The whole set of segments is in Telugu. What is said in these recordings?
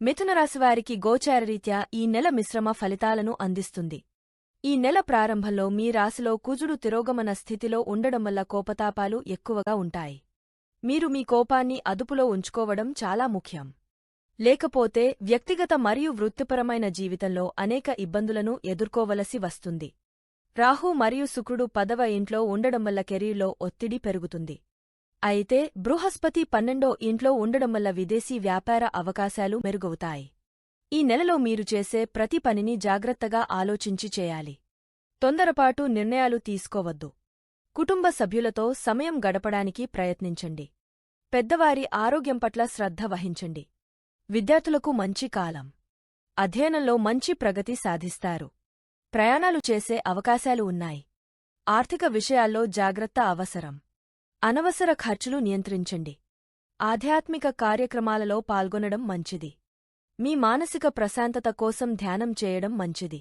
మిథునరాశివారికి గోచారరీత్యా ఈ నెల మిశ్రమ ఫలితాలను అందిస్తుంది. ఈ నెల ప్రారంభంలో మీ రాశిలో కుజుడు తిరోగమన స్థితిలో ఉండడం వల్ల కోపతాపాలు ఎక్కువగా ఉంటాయి. మీరు మీ కోపాన్ని అదుపులో ఉంచుకోవడం చాలా ముఖ్యం. లేకపోతే వ్యక్తిగత మరియు వృత్తిపరమైన జీవితంలో అనేక ఇబ్బందులను ఎదుర్కోవలసి వస్తుంది. రాహు మరియు శుక్రుడు పదవ ఇంట్లో ఉండడం వల్ల కెరీర్లో ఒత్తిడి పెరుగుతుంది. అయితే బృహస్పతి పన్నెండో ఇంట్లో ఉండడం వల్ల విదేశీ వ్యాపార అవకాశాలు మెరుగవుతాయి. ఈ నెలలో మీరు చేసే ప్రతి పనిని జాగ్రత్తగా ఆలోచించి చేయాలి. తొందరపాటు నిర్ణయాలు తీసుకోవద్దు. కుటుంబ సభ్యులతో సమయం గడపడానికి ప్రయత్నించండి. పెద్దవారి ఆరోగ్యం పట్ల శ్రద్ధ వహించండి. విద్యార్థులకు మంచి కాలం. అధ్యయనంలో మంచి ప్రగతి సాధిస్తారు. ప్రయాణాలు చేసే అవకాశాలు ఉన్నాయి. ఆర్థిక విషయాల్లో జాగ్రత్త అవసరం. అనవసర ఖర్చులు నియంత్రించండి. ఆధ్యాత్మిక కార్యక్రమాలలో పాల్గొనడం మంచిది. మీ మానసిక ప్రశాంతత కోసం ధ్యానం చేయడం మంచిది.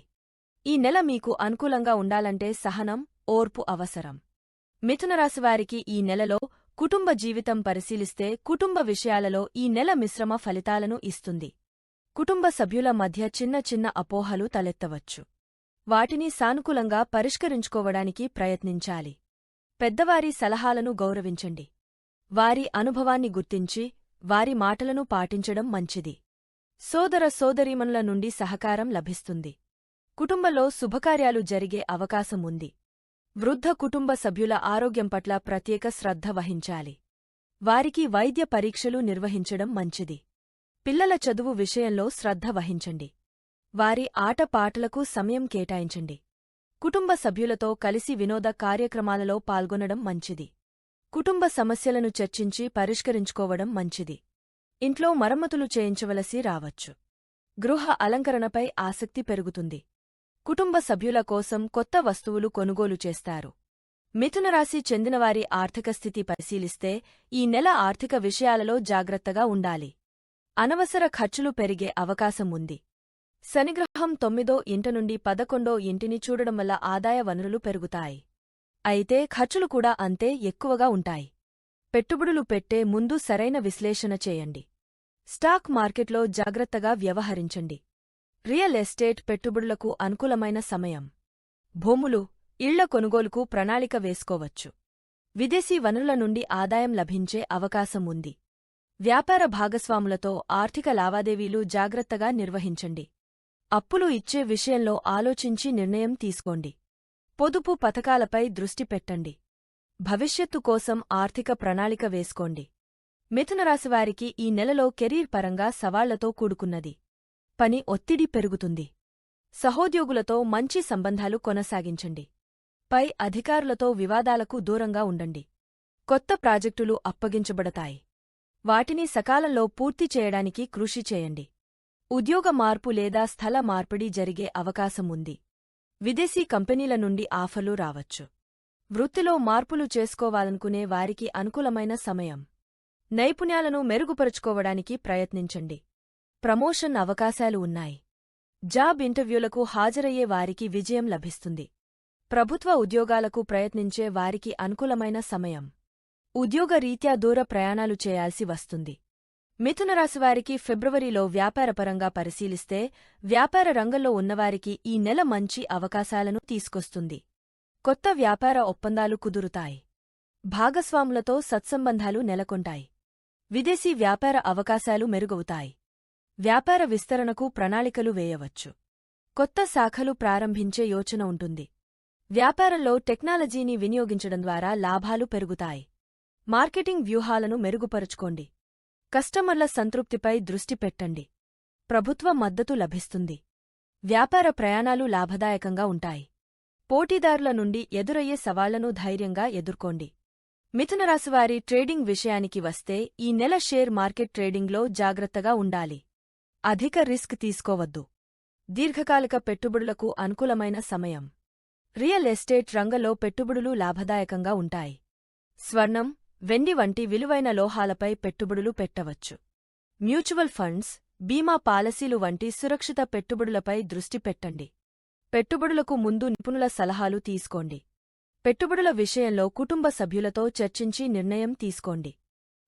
ఈ నెల మీకు అనుకూలంగా ఉండాలంటే సహనం ఓర్పు అవసరం. మిథునరాశివారికి ఈ నెలలో కుటుంబ జీవితం పరిశీలిస్తే కుటుంబ విషయాలలో ఈ నెల మిశ్రమ ఫలితాలను ఇస్తుంది. కుటుంబ సభ్యుల మధ్య చిన్న చిన్న అపోహలు తలెత్తవచ్చు. వాటిని సానుకూలంగా పరిష్కరించుకోవడానికి ప్రయత్నించాలి. పెద్దవారి సలహాలను గౌరవించండి. వారి అనుభవాన్ని గుర్తించి వారి మాటలను పాటించడం మంచిది. సోదర సోదరీమనుల నుండి సహకారం లభిస్తుంది. కుటుంబంలో శుభకార్యాలు జరిగే అవకాశం ఉంది. వృద్ధ కుటుంబ సభ్యుల ఆరోగ్యం పట్ల ప్రత్యేక శ్రద్ధ వహించాలి. వారికి వైద్య పరీక్షలు నిర్వహించడం మంచిది. పిల్లల చదువు విషయంలో శ్రద్ధ వహించండి. వారి ఆటపాటలకు సమయం కేటాయించండి. కుటుంబ సభ్యులతో కలిసి వినోద కార్యక్రమాలలో పాల్గొనడం మంచిది. కుటుంబ సమస్యలను చర్చించి పరిష్కరించుకోవడం మంచిది. ఇంట్లో మరమ్మతులు చేయించవలసి రావచ్చు. గృహ అలంకరణపై ఆసక్తి పెరుగుతుంది. కుటుంబ సభ్యుల కోసం కొత్త వస్తువులు కొనుగోలు చేస్తారు. మిథునరాశి చెందినవారి ఆర్థిక స్థితి పరిశీలిస్తే ఈ నెల ఆర్థిక విషయాలలో జాగ్రత్తగా ఉండాలి. అనవసర ఖర్చులు పెరిగే అవకాశం ఉంది. శనిగ్రహం తొమ్మిదో ఇంట నుండి పదకొండో ఇంటిని చూడడం వల్ల ఆదాయ వనరులు పెరుగుతాయి. అయితే ఖర్చులు కూడా అంతే ఎక్కువగా ఉంటాయి. పెట్టుబడులు పెట్టే ముందు సరైన విశ్లేషణ చేయండి. స్టాక్ మార్కెట్లో జాగ్రత్తగా వ్యవహరించండి. రియల్ ఎస్టేట్ పెట్టుబడులకు అనుకూలమైన సమయం. భూములు ఇళ్ళ కొనుగోలుకు ప్రణాళిక వేసుకోవచ్చు. విదేశీ వనరుల నుండి ఆదాయం లభించే అవకాశం ఉంది. వ్యాపార భాగస్వాములతో ఆర్థిక లావాదేవీలు జాగ్రత్తగా నిర్వహించండి. అప్పులు ఇచ్చే విషయంలో ఆలోచించి నిర్ణయం తీసుకోండి. పొదుపు పథకాలపై దృష్టి పెట్టండి. భవిష్యత్తు కోసం ఆర్థిక ప్రణాళిక వేసుకోండి. మిథునరాశివారికి ఈ నెలలో కెరీర్ పరంగా సవాళ్ళతో కూడుకున్నది. పని ఒత్తిడి పెరుగుతుంది. సహోద్యోగులతో మంచి సంబంధాలు కొనసాగించండి. పై అధికారులతో వివాదాలకు దూరంగా ఉండండి. కొత్త ప్రాజెక్టులు అప్పగించబడతాయి. వాటిని సకాలంలో పూర్తి చేయడానికి కృషి చేయండి. ఉద్యోగ మార్పు లేదా స్థల మార్పిడి జరిగే అవకాశం ఉంది విదేశీ కంపెనీల నుండి ఆఫర్లు రావచ్చు. వృత్తిలో మార్పులు చేసుకోవాలనుకునే వారికి అనుకూలమైన సమయం. నైపుణ్యాలను మెరుగుపరుచుకోవడానికి ప్రయత్నించండి. ప్రమోషన్ అవకాశాలు ఉన్నాయి. జాబ్ ఇంటర్వ్యూలకు హాజరయ్యే వారికి విజయం లభిస్తుంది. ప్రభుత్వ ఉద్యోగాలకు ప్రయత్నించే వారికి అనుకూలమైన సమయం. ఉద్యోగరీత్యా దూర ప్రయాణాలు చేయాల్సి వస్తుంది. మిథునరాశివారికి ఫిబ్రవరిలో వ్యాపారపరంగా పరిశీలిస్తే వ్యాపార రంగంలో ఉన్నవారికి ఈ నెల మంచి అవకాశాలను తీసుకొస్తుంది. కొత్త వ్యాపార ఒప్పందాలు కుదురుతాయి. భాగస్వాములతో సత్సంబంధాలు నెలకొంటాయి. విదేశీ వ్యాపార అవకాశాలు మెరుగవుతాయి. వ్యాపార విస్తరణకు ప్రణాళికలు వేయవచ్చు. కొత్త శాఖలు ప్రారంభించే యోచన ఉంటుంది. వ్యాపారంలో టెక్నాలజీని వినియోగించడం ద్వారా లాభాలు పెరుగుతాయి. మార్కెటింగ్ వ్యూహాలను మెరుగుపరుచుకోండి. కస్టమర్ల సంతృప్తిపై దృష్టి పెట్టండి. ప్రభుత్వ మద్దతు లభిస్తుంది. వ్యాపార ప్రయాణాలు లాభదాయకంగా ఉంటాయి. పోటీదారుల నుండి ఎదురయ్యే సవాళ్ళను ధైర్యంగా ఎదుర్కోండి. మిథునరాశివారి ట్రేడింగ్ విషయానికి వస్తే ఈ నెల షేర్ మార్కెట్ ట్రేడింగ్లో జాగ్రత్తగా ఉండాలి. అధిక రిస్క్ తీసుకోవద్దు. దీర్ఘకాలిక పెట్టుబడులకు అనుకూలమైన సమయం. రియల్ ఎస్టేట్ రంగంలో పెట్టుబడులు లాభదాయకంగా ఉంటాయి. స్వర్ణం వెండి వంటి విలువైన లోహాలపై పెట్టుబడులు పెట్టవచ్చు. మ్యూచువల్ ఫండ్స్ బీమా పాలసీలు వంటి సురక్షిత పెట్టుబడులపై దృష్టి పెట్టండి. పెట్టుబడులకు ముందు నిపుణుల సలహాలు తీసుకోండి. పెట్టుబడుల విషయంలో కుటుంబ సభ్యులతో చర్చించి నిర్ణయం తీసుకోండి.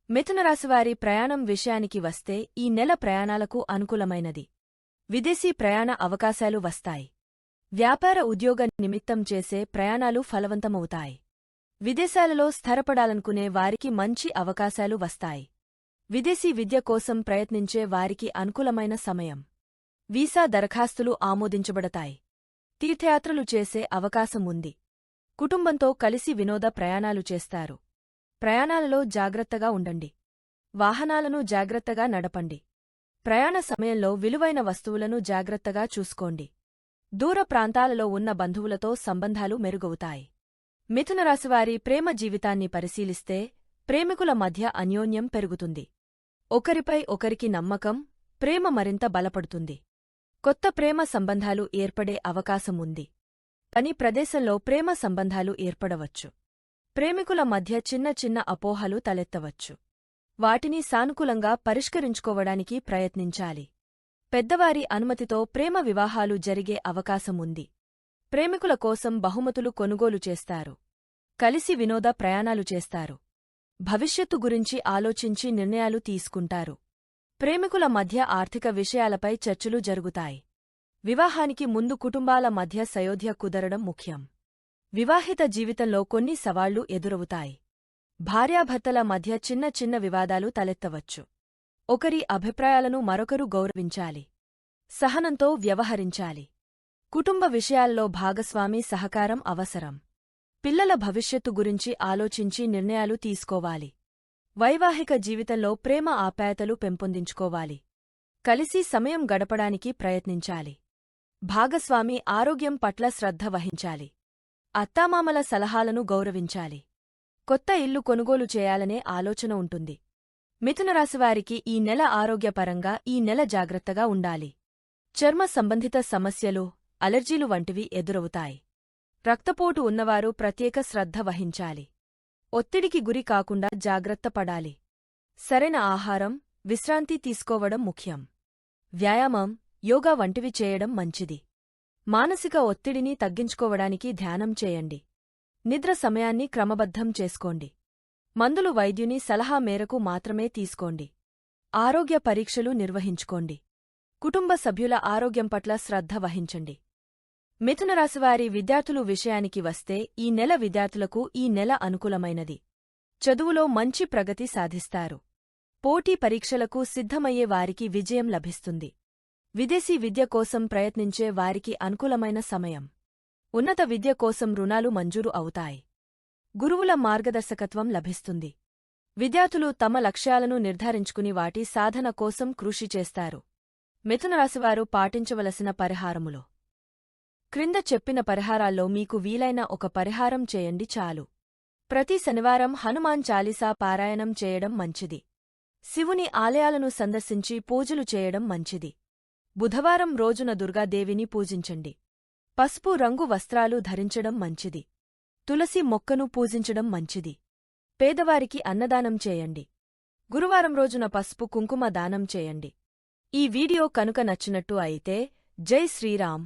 మిథునరాశివారి ప్రయాణం విషయానికి వస్తే ఈ నెల ప్రయాణాలకు అనుకూలమైనది. విదేశీ ప్రయాణ అవకాశాలు వస్తాయి. వ్యాపార ఉద్యోగ నిమిత్తం చేసే ప్రయాణాలు ఫలవంతమవుతాయి. విదేశాలలో స్థిరపడాలనుకునే వారికి మంచి అవకాశాలు వస్తాయి. విదేశీ విద్య కోసం ప్రయత్నించే వారికి అనుకూలమైన సమయం. వీసా దరఖాస్తులు ఆమోదించబడతాయి. తీర్థయాత్రలు చేసే అవకాశం ఉంది. కుటుంబంతో కలిసి వినోద ప్రయాణాలు చేస్తారు. ప్రయాణాలలో జాగ్రత్తగా ఉండండి. వాహనాలను జాగ్రత్తగా నడపండి. ప్రయాణ సమయంలో విలువైన వస్తువులను జాగ్రత్తగా చూసుకోండి. దూర ప్రాంతాలలో ఉన్న బంధువులతో సంబంధాలు మెరుగవుతాయి. మిథునరాశివారి ప్రేమ జీవితాన్ని పరిశీలిస్తే ప్రేమికుల మధ్య అన్యోన్యం పెరుగుతుంది. ఒకరిపై ఒకరికి నమ్మకం ప్రేమ మరింత బలపడుతుంది. కొత్త ప్రేమ సంబంధాలు ఏర్పడే అవకాశం ఉంది పని ప్రదేశంలో ప్రేమ సంబంధాలు ఏర్పడవచ్చు. ప్రేమికుల మధ్య చిన్న చిన్న అపోహలు తలెత్తవచ్చు. వాటిని సానుకూలంగా పరిష్కరించుకోవడానికి ప్రయత్నించాలి. పెద్దవారి అనుమతితో ప్రేమ వివాహాలు జరిగే అవకాశం ఉంది ప్రేమికుల కోసం బహుమతులు కొనుగోలు చేస్తారు. కలిసి వినోద ప్రయాణాలు చేస్తారు. భవిష్యత్తు గురించి ఆలోచించి నిర్ణయాలు తీసుకుంటారు. ప్రేమికుల మధ్య ఆర్థిక విషయాలపై చర్చలు జరుగుతాయి. వివాహానికి ముందు కుటుంబాల మధ్య సయోధ్య కుదరడం ముఖ్యం. వివాహిత జీవితంలో కొన్ని సవాళ్ళు ఎదురవుతాయి. భార్యాభర్తల మధ్య చిన్న చిన్న వివాదాలు తలెత్తవచ్చు. ఒకరి అభిప్రాయాలను మరొకరు గౌరవించాలి. సహనంతో వ్యవహరించాలి. కుటుంబ విషయాల్లో భాగస్వామి సహకారం అవసరం. పిల్లల భవిష్యత్తు గురించి ఆలోచించి నిర్ణయాలు తీసుకోవాలి. వైవాహిక జీవితంలో ప్రేమ ఆప్యాయతలు పెంపొందించుకోవాలి. కలిసి సమయం గడపడానికి ప్రయత్నించాలి. భాగస్వామి ఆరోగ్యం పట్ల శ్రద్ధ వహించాలి. అత్తామామల సలహాలను గౌరవించాలి. కొత్త ఇల్లు కొనుగోలు చేయాలనే ఆలోచన ఉంటుంది. మిథునరాశివారికి ఈ నెల ఆరోగ్యపరంగా ఈ నెల జాగ్రత్తగా ఉండాలి. చర్మ సంబంధిత సమస్యలు అలర్జీలు వంటివి ఎదురవుతాయి. రక్తపోటు ఉన్నవారు ప్రత్యేక శ్రద్ధ వహించాలి. ఒత్తిడికి గురి కాకుండా జాగ్రత్త పడాలి. సరైన ఆహారం విశ్రాంతి తీసుకోవడం ముఖ్యం. వ్యాయామం యోగా వంటివి చేయడం మంచిది. మానసిక ఒత్తిడిని తగ్గించుకోవడానికి ధ్యానం చేయండి. నిద్ర సమయాన్ని క్రమబద్ధం చేసుకోండి. మందులు వైద్యుని సలహా మేరకు మాత్రమే తీసుకోండి. ఆరోగ్య పరీక్షలు నిర్వహించుకోండి. కుటుంబ సభ్యుల ఆరోగ్యం పట్ల శ్రద్ధ వహించండి. మిథునరాశివారి విద్యార్థులు విషయానికి వస్తే ఈ నెల విద్యార్థులకు ఈ నెల అనుకూలమైనది. చదువులో మంచి ప్రగతి సాధిస్తారు. పోటీ పరీక్షలకు సిద్ధమయ్యే వారికి విజయం లభిస్తుంది. విదేశీ విద్య కోసం ప్రయత్నించే వారికి అనుకూలమైన సమయం. ఉన్నత విద్య కోసం రుణాలు మంజూరు అవుతాయి. గురువుల మార్గదర్శకత్వం లభిస్తుంది. విద్యార్థులు తమ లక్ష్యాలను నిర్ధారించుకుని వాటి సాధన కోసం కృషి చేస్తారు. మిథునరాశివారు పాటించవలసిన పరిహారములో. క్రింద చెప్పిన పరిహారాల్లో మీకు వీలైన ఒక పరిహారం చేయండి చాలు. ప్రతి శనివారం హనుమాన్ చాలీసా పారాయణం చేయడం మంచిది. శివుని ఆలయాలను సందర్శించి పూజలు చేయడం మంచిది. బుధవారం రోజున దుర్గాదేవిని పూజించండి. పసుపు రంగు వస్త్రాలు ధరించడం మంచిది. తులసి మొక్కను పూజించడం మంచిది. పేదవారికి అన్నదానం చేయండి. గురువారం రోజున పసుపు కుంకుమ దానం చేయండి. ఈ వీడియో కనుక నచ్చినట్టు అయితే జై శ్రీరామ్.